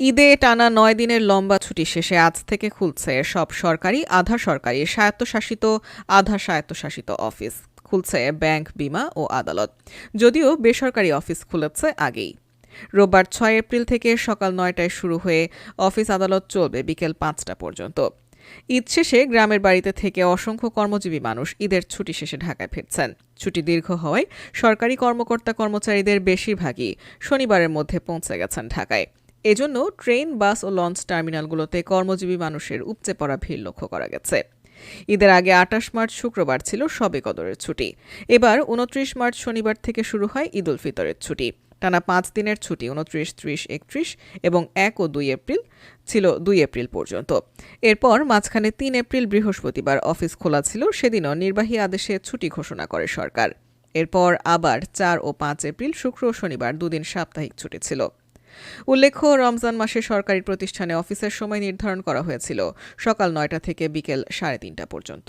ঈদে টানা নয় দিনের লম্বা ছুটি শেষে আজ থেকে খুলছে সব সরকারি, আধা সরকারি স্বায়ত্তশাসিত, আধা স্বায়ত্তশাসিত অফিস। খুলছে ব্যাংক বিমা ও আদালত। যদিও বেসরকারি অফিস খুলেছে আগেই। রোববার ছয় এপ্রিল থেকে সকাল নয়টায় শুরু হয়ে অফিস আদালত চলবে বিকেল পাঁচটা পর্যন্ত। ঈদ শেষে গ্রামের বাড়িতে থেকে অসংখ্য কর্মজীবী মানুষ ঈদের ছুটি শেষে ঢাকায় ফিরছেন। ছুটি দীর্ঘ হওয়ায় সরকারি কর্মকর্তা কর্মচারীদের বেশিরভাগই শনিবারের মধ্যে পৌঁছে গেছেন ঢাকায়। এজন্য ট্রেন, বাস ও লঞ্চ টার্মিনালগুলোতে কর্মজীবী মানুষের উপচে পড়া ভিড় লক্ষ্য করা গেছে। ঈদের আগে আটাশ মার্চ শুক্রবার ছিল সবে কদরের ছুটি। এবার উনত্রিশ মার্চ শনিবার থেকে শুরু হয় ঈদ উল ফিতরের ছুটি। টানা পাঁচ দিনের ছুটি উনত্রিশ, ত্রিশ, একত্রিশ এবং এক ও দুই এপ্রিল ছিল দুই এপ্রিল পর্যন্ত। এরপর মাঝখানে তিন এপ্রিল বৃহস্পতিবার অফিস খোলা ছিল, সেদিনও নির্বাহী আদেশে ছুটি ঘোষণা করে সরকার। এরপর আবার চার ও পাঁচ এপ্রিল শুক্র ও শনিবার দুদিন সাপ্তাহিক ছুটি ছিল। উল্লেখ্য, রমজান মাসে সরকারি প্রতিষ্ঠানে অফিসের সময় নির্ধারণ করা হয়েছিল সকাল নয়টা থেকে বিকেল সাড়ে তিনটা পর্যন্ত।